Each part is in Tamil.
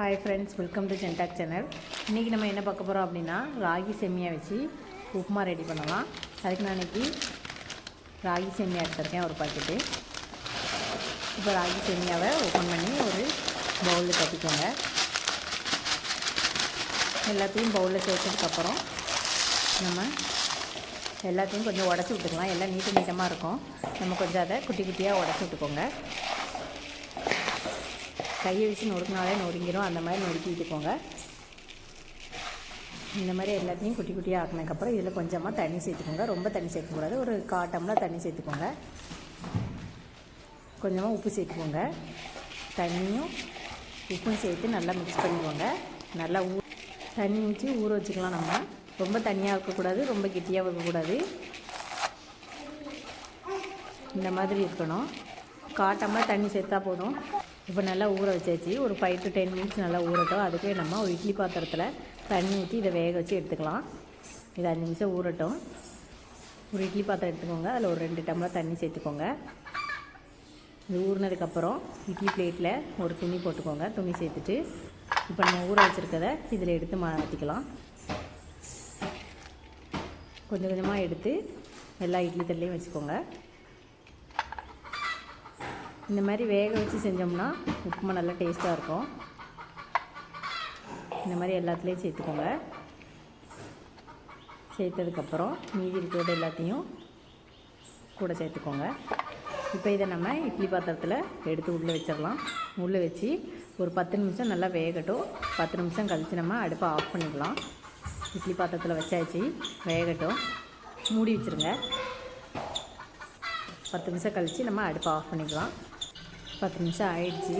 Hi friends welcome to Gentalk channel இன்றைக்கி நம்ம என்ன பார்க்க போகிறோம் அப்படின்னா ராகி செம்மியா வச்சு உப்புமா ரெடி பண்ணலாம். அதுக்கு நான் இன்றைக்கி ராகி செம்மியா எடுத்துருக்கேன் ஒரு பாக்கெட்டு இப்போ ராகி செம்மியாவை ஓப்பன் பண்ணி ஒரு பவுலில் கட்டிக்கோங்க. எல்லாத்தையும் பவுலில் சேர்த்ததுக்கப்புறம் நம்ம எல்லாத்தையும் கொஞ்சம் உடச்சி விட்டுக்கலாம். எல்லாம் நீட்டு நீட்டமாக இருக்கும். நம்ம கொஞ்சம் அதை குட்டி குட்டியாக உடச்சி விட்டுக்கோங்க. கையை வச்சு நொறுக்கினாலே நொறுங்கிடும் அந்த மாதிரி நொறுக்கி போங்க இந்த மாதிரி எல்லாத்தையும் குட்டி குட்டியாக ஆக்கினதுக்கப்புறம் இதில் கொஞ்சமாக தண்ணி சேர்த்துக்கோங்க. ரொம்ப தண்ணி சேர்க்கக்கூடாது. ஒரு காட்டம்லாம் தண்ணி சேர்த்துக்கோங்க. கொஞ்சமாக உப்பு சேர்த்துக்கோங்க. தண்ணியும் உப்பும் சேர்த்து நல்லா மிக்ஸ் பண்ணிக்கோங்க. நல்லா ஊ தண்ணி ஊற்றி ஊற வச்சுக்கலாம் நம்ம. ரொம்ப தண்ணியாக இருக்கக்கூடாது ரொம்ப கெட்டியாக இருக்கக்கூடாது. இந்த மாதிரி இருக்கணும். காட்டமாக தண்ணி சேர்த்தா போதும். இப்போ நல்லா ஊற வச்சாச்சு. ஒரு ஃபைவ் டு டென் மினிட்ஸ் நல்லா ஊறட்டும். அதுக்கே நம்ம ஒரு இட்லி பாத்திரத்தில் தண்ணி ஊற்றி இதை வேக வச்சு எடுத்துக்கலாம். இது அஞ்சு நிமிஷம் ஊறட்டும். ஒரு இட்லி பாத்திரம் எடுத்துக்கோங்க. அதில் ஒரு ரெண்டு டம்ளர் தண்ணி சேர்த்துக்கோங்க. இது ஊறினதுக்கப்புறம் இட்லி பிளேட்டில் ஒரு துணி போட்டுக்கோங்க. துணி சேர்த்துட்டு இப்போ நம்ம ஊற வச்சுருக்கத இதில் எடுத்து மாற்றிக்கலாம் கொஞ்சம் கொஞ்சமாக எடுத்து எல்லா இட்லி தள்ளியும் வச்சுக்கோங்க. இந்த மாதிரி வேக வச்சு செஞ்சோம்னா உப்புமா நல்லா டேஸ்ட்டாக இருக்கும். இந்த மாதிரி எல்லாத்துலேயும் சேர்த்துக்கோங்க. சேர்த்ததுக்கப்புறம் மீதி இருக்கிறது எல்லாத்தையும் கூட சேர்த்துக்கோங்க. இப்போ இதை நம்ம இட்லி பாத்திரத்தில் எடுத்து உள்ளே வச்சிடலாம். உள்ளே வச்சு ஒரு பத்து நிமிஷம் நல்லா வேகட்டும். பத்து நிமிஷம் கழித்து நம்ம அடுப்பை ஆஃப் பண்ணிக்கலாம் இட்லி பாத்திரத்தில் வச்சாச்சு வேகட்டும். மூடி வச்சுருங்க. பத்து நிமிஷம் கழித்து நம்ம அடுப்பை ஆஃப் பண்ணிக்கலாம் பத்து நிமிஷம் ஆயிடுச்சு.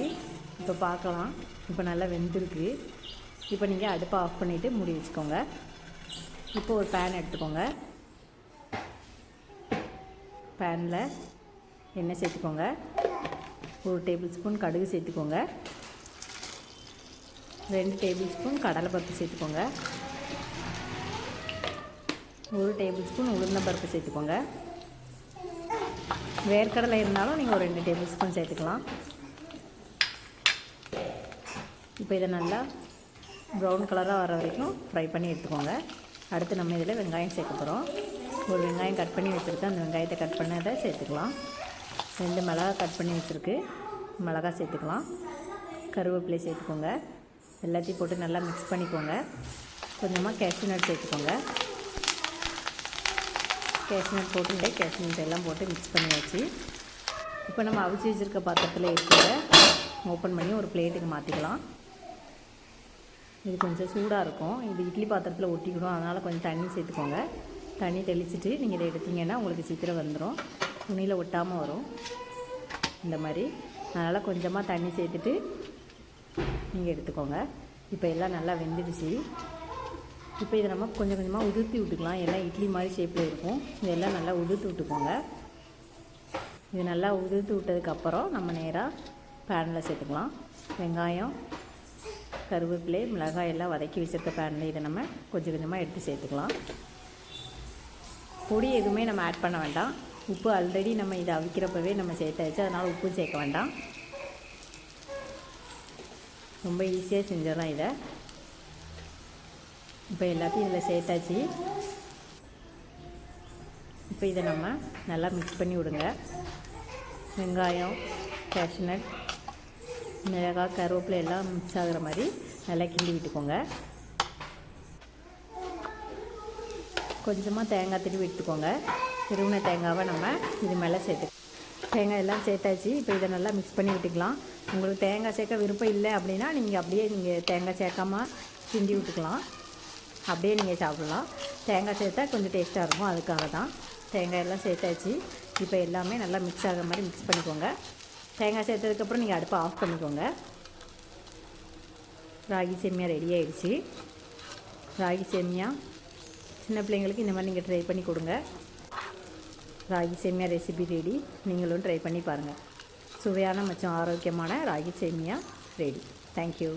இப்போ பார்க்கலாம் இப்போ நல்லா வெந்திருக்கு. இப்போ நீங்கள் அடுப்பை ஆஃப் பண்ணிவிட்டு மூடி வச்சுக்கோங்க. இப்போ ஒரு பேன் எடுத்துக்கோங்க. பேனில் எண்ணெய் சேர்த்துக்கோங்க. ஒரு டேபிள் ஸ்பூன் கடுகு சேர்த்துக்கோங்க. ரெண்டு டேபிள் ஸ்பூன் கடலைப்பருப்பு சேர்த்துக்கோங்க. ஒரு டேபிள் ஸ்பூன் உளுந்தம்பருப்பு சேர்த்துக்கோங்க. வேர்க்கடலை இருந்தாலும் நீங்கள் ஒரு ரெண்டு டேபிள் ஸ்பூன் சேர்த்துக்கலாம். இப்போ இதை நல்லா ப்ரௌன் கலராக வர வரைக்கும் ஃப்ரை பண்ணி எடுத்துக்கோங்க. அடுத்து நம்ம இதில் வெங்காயம் சேர்க்க போகிறோம் ஒரு வெங்காயம் கட் பண்ணி வச்சுருக்கேன் அந்த வெங்காயத்தை கட் பண்ணதை சேர்த்துக்கலாம். ரெண்டு மிளகா கட் பண்ணி வச்சுருக்கு. மிளகா சேர்த்துக்கலாம். கருவேப்பிலை சேர்த்துக்கோங்க. எல்லாத்தையும் போட்டு நல்லா மிக்ஸ் பண்ணிக்கோங்க. கொஞ்சமாக கேஷ்யூ நட் சேர்த்துக்கோங்க. கேஷ்மீர் போட்டுட்டு கேஷ்மீர் எல்லாம் போட்டு மிக்ஸ் பண்ணியாச்சு. இப்போ நம்ம அவிச்சு வச்சுருக்க பாத்திரத்தில் இருக்கிற ஓப்பன் பண்ணி ஒரு பிளேட்டுக்கு மாற்றிக்கலாம் இது கொஞ்சம் சூடாக இருக்கும். இது இட்லி பாத்திரத்தில் ஒட்டிக்கிடும் அதனால் கொஞ்சம் தண்ணி சேர்த்துக்கோங்க. தண்ணி தெளிச்சுட்டு நீங்கள் இதை எடுத்தீங்கன்னா உங்களுக்கு சீக்கிரம் வந்துடும் துணியில் ஒட்டாமல் வரும். இந்த மாதிரி. அதனால் கொஞ்சமாக தண்ணி சேர்த்துட்டு நீங்கள் எடுத்துக்கோங்க. இப்போ எல்லாம் நல்லா வெந்துடுச்சு. இப்போ இதை நம்ம கொஞ்சம் கொஞ்சமாக உதிர்த்தி விட்டுக்கலாம். எல்லாம் இட்லி மாதிரி ஷேப்பில் இருக்கும். இதெல்லாம் நல்லா உதிர்த்து விட்டுக்கோங்க. இது நல்லா உதிர்த்து விட்டதுக்கப்புறம் நம்ம நேராக பேனில் சேர்த்துக்கலாம். வெங்காயம் கருவேப்பிலை மிளகாய் எல்லாம் வதக்கி வச்சுருக்க பேனில் இதை நம்ம கொஞ்சம் கொஞ்சமாக எடுத்து சேர்த்துக்கலாம். பொடி எதுவுமே நம்ம ஆட் பண்ண வேண்டாம். உப்பு ஆல்ரெடி நம்ம இதை அவிக்கிறப்பவே நம்ம சேர்த்தாச்சு. அதனால் உப்பு சேர்க்க வேண்டாம். ரொம்ப ஈஸியாக செஞ்சிடலாம் இதை. இப்போ எல்லாத்தையும் இதில் சேர்த்தாச்சு. இப்போ இதை நம்ம நல்லா மிக்ஸ் பண்ணி விடுங்க. வெங்காயம் கேஷ்நட் மிளகாய் கருவேப்பிலை எல்லாம் மிக்ஸ் ஆகிற மாதிரி நல்லா கிண்டி விட்டுக்கோங்க. கொஞ்சமாக தேங்காய் திருவி விட்டுக்கோங்க திருவின தேங்காவை நம்ம இது மேலே சேர்த்து தேங்காய் எல்லாம் சேர்த்தாச்சு. இப்போ இதை நல்லா மிக்ஸ் பண்ணி விட்டுக்கலாம். உங்களுக்கு தேங்காய் சேர்க்க விருப்பம் இல்லை அப்படின்னா நீங்கள் அப்படியே நீங்கள் தேங்காய் சேர்க்காமல் கிண்டி விட்டுக்கலாம். அப்படியே நீங்கள் சாப்பிட்லாம். தேங்காய் சேர்த்தா கொஞ்சம் டேஸ்ட்டாக இருக்கும். அதுக்காக தான் தேங்காய் எல்லாம் சேர்த்தாச்சு. இப்போ எல்லாமே நல்லா மிக்ஸ் ஆகிற மாதிரி மிக்ஸ் பண்ணிக்கோங்க. தேங்காய் சேர்த்ததுக்கப்புறம் நீங்கள் அடுப்பை ஆஃப் பண்ணிக்கோங்க. ராகி சேமியா ரெடி ஆகிடுச்சு ராகி சேமியா சின்ன பிள்ளைங்களுக்கு இந்த மாதிரி நீங்கள் ட்ரை பண்ணி கொடுங்க. ராகி சேமியா ரெசிபி ரெடி நீங்களும் ட்ரை பண்ணி பாருங்கள் சுவையான மற்றும் ஆரோக்கியமான ராகி சேமியா ரெடி தேங்க்யூ